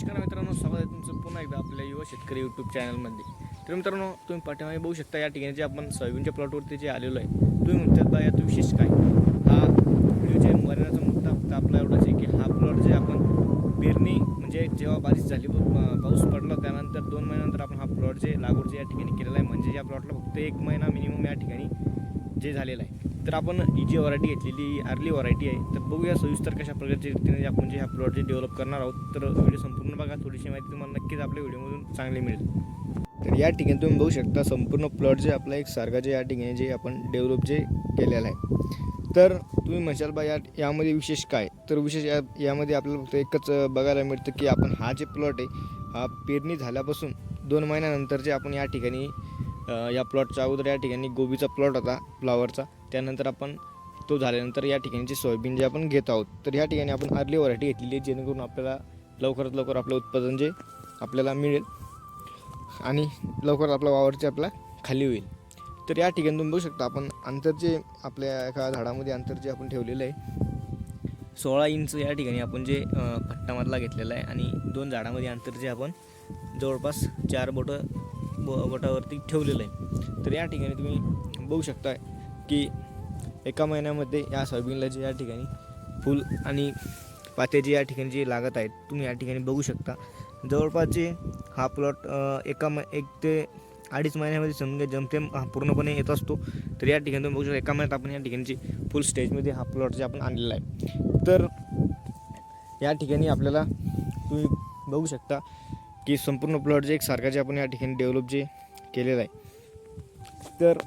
नमस्कार मित्रांनो स्वागत आहे तुमचं पुन्हा एकदा आपल्या युवा शेतकरी यूट्यूब चॅनलमध्ये तर मित्रांनो तुम्ही पाठीमागे बघू शकता या ठिकाणी जे आपण सोयाबीनच्या प्लॉटवरती जे आलेलो आहे तुम्ही म्हणतात बा यात विशेष काय? हा व्हिडिओच्या मर्यादाचा मुद्दा फक्त आपला एवढाच आहे की हा प्लॉट जे आपण पेरणी म्हणजे जेव्हा बारिश झाली पाऊस पडला त्यानंतर दोन महिन्यानंतर आपण हा प्लॉट जे लागवड जे या ठिकाणी केलेला आहे म्हणजे या प्लॉटला फक्त एक महिना मिनिमम या ठिकाणी जे झालेलं आहे. तर आपण ही जी व्हरायटी घेतलेली अर्ली व्हरायटी आहे तर बघूया सविस्तर कशा प्रकारच्या रीतीने आपण जे ह्या प्लॉटचे डेव्हलप करणार आहोत. तर व्हिडिओ संपूर्ण बघा थोडीशी माहिती तुम्हाला नक्कीच आपल्या व्हिडिओमधून चांगली मिळेल. तर या ठिकाणी तुम्ही बघू शकता संपूर्ण प्लॉट जे आपला एक सारखा जे या ठिकाणी जे आपण डेव्हलप जे केलेलं आहे. तर तुम्ही म्हणशाल बा या यामध्ये विशेष काय? तर विशेष या यामध्ये आपल्याला फक्त एकच बघायला मिळतं की आपण हा जे प्लॉट आहे हा पेरणी झाल्यापासून दोन महिन्यानंतर जे आपण या ठिकाणी या प्लॉटच्या अगोदर या ठिकाणी गोबीचा प्लॉट होता फ्लावरचा त्यानंतर आपण तो झाल्यानंतर या ठिकाणी जे सोयाबीन जे आपण घेत आहोत तर या ठिकाणी आपण अर्ली व्हरायटी घेतलेली आहे जेणेकरून आपल्याला लवकरात लवकर आपलं उत्पादन जे आपल्याला मिळेल आणि लवकर आपला वावरचे आपला खाली होईल. तर या ठिकाणी तुम्ही बघू शकता आपण अंतर जे आपल्या एका झाडामध्ये अंतर जे आपण ठेवलेलं आहे सोळा इंच या ठिकाणी आपण जे फट्टामधला घेतलेला आहे आणि दोन झाडामध्ये अंतर जे आपण जवळपास चार बोटं ब बोटावरती ठेवलेलं आहे. तर या ठिकाणी तुम्ही बघू शकता की एका महिन्यामध्ये या सोयाबीनला जे या ठिकाणी फुल आणि पाते जे या ठिकाणी जे लागत आहेत तुम्ही या ठिकाणी बघू शकता. जवळपास जे हा प्लॉट एका म एक ते अडीच महिन्यामध्ये समजा जमतेम हा पूर्णपणे येत असतो. तर या ठिकाणी तुम्ही बघू शकता एका महिन्यात आपण या ठिकाणची फुल स्टेजमध्ये हा प्लॉट जे आपण आणलेला आहे. तर या ठिकाणी आपल्याला तुम्ही बघू शकता की संपूर्ण प्लॉट जे एकसारखा जे आपण या ठिकाणी डेव्हलप जे केलेलं आहे. तर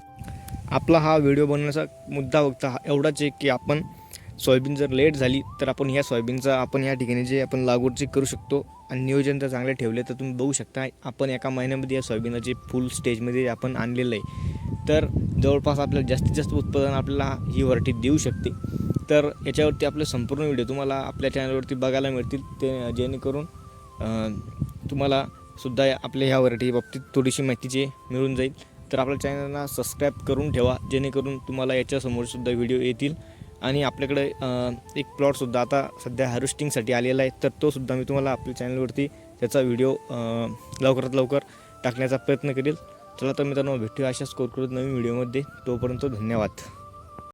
आपला हा व्हिडिओ बनवण्याचा मुद्दा फक्त हा एवढाच आहे की आपण सोयाबीन जर लेट झाली तर आपण ह्या सोयाबीनचा आपण या ठिकाणी जे आपण लागवड जे करू शकतो आणि नियोजन जर चांगले ठेवले तर तुम्ही बघू शकता आपण एका महिन्यामध्ये या सोयाबीनाचे फुल स्टेजमध्ये आपण आणलेलं आहे. तर जवळपास आपल्याला जास्तीत जास्त उत्पादन आपल्याला ही व्हरायटी देऊ शकते. तर याच्यावरती आपले संपूर्ण व्हिडिओ तुम्हाला आपल्या चॅनलवरती बघायला मिळतील. ते जेणेकरून तुम्हाला सुद्धा या- आपल्या ह्या व्हरायटी बाबतीत थोडीशी माहिती जे मिळून जाईल. तर आपल्या चॅनलला सबस्क्राईब करून ठेवा जेणेकरून तुम्हाला याच्यासमोरसुद्धा व्हिडिओ येतील. आणि आपल्याकडे एक प्लॉटसुद्धा आता सध्या हार्वेस्टिंगसाठी आलेला आहे तर तोसुद्धा मी तुम्हाला आपल्या चॅनलवरती त्याचा व्हिडिओ लवकरात लवकर टाकण्याचा प्रयत्न करेल. चला तर मित्रांनो भेटूया अशाच कोरकुरत नवीन व्हिडिओमध्ये. तोपर्यंत धन्यवाद.